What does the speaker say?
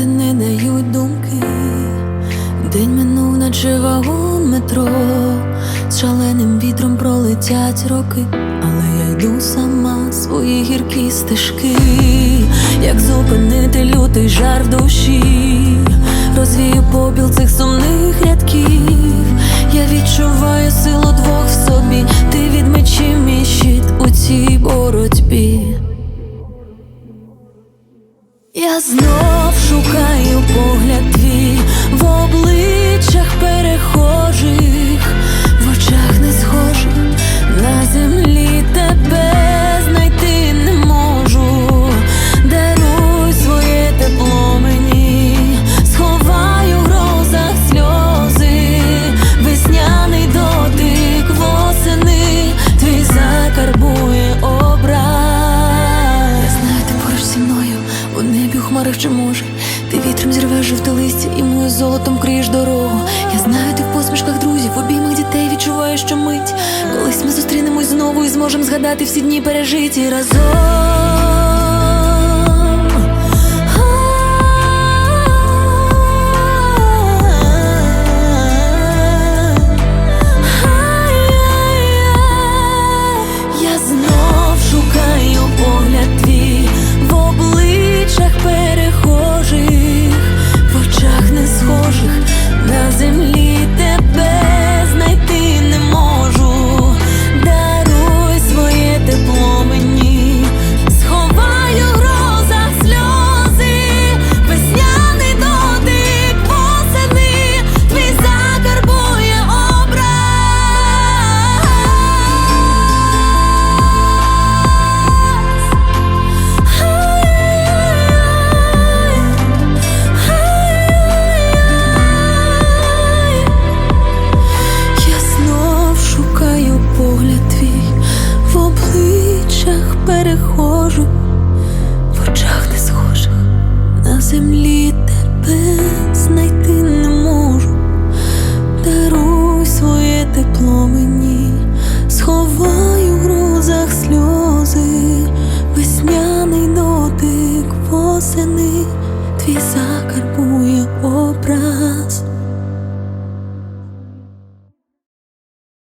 спати не дають думки, день минув, наче вагон метро, з шаленим вітром пролетять роки, але я йду сама свої гіркі стежки, як зупинити лютий жар в душі, розвію побіл цих сумних рядків, я відчуваю силу двох в собі, ти від мене Я знов шукаю погляд твій в обличчях небі чи може. Ти вітром зірвеш жовте листя і мою золотом криєш дорогу. Я знаю, ти в посмішках друзів, в обіймах дітей відчуваєш, що мить. Колись ми зустрінемось знову і зможемо згадати всі дні пережиті разом. como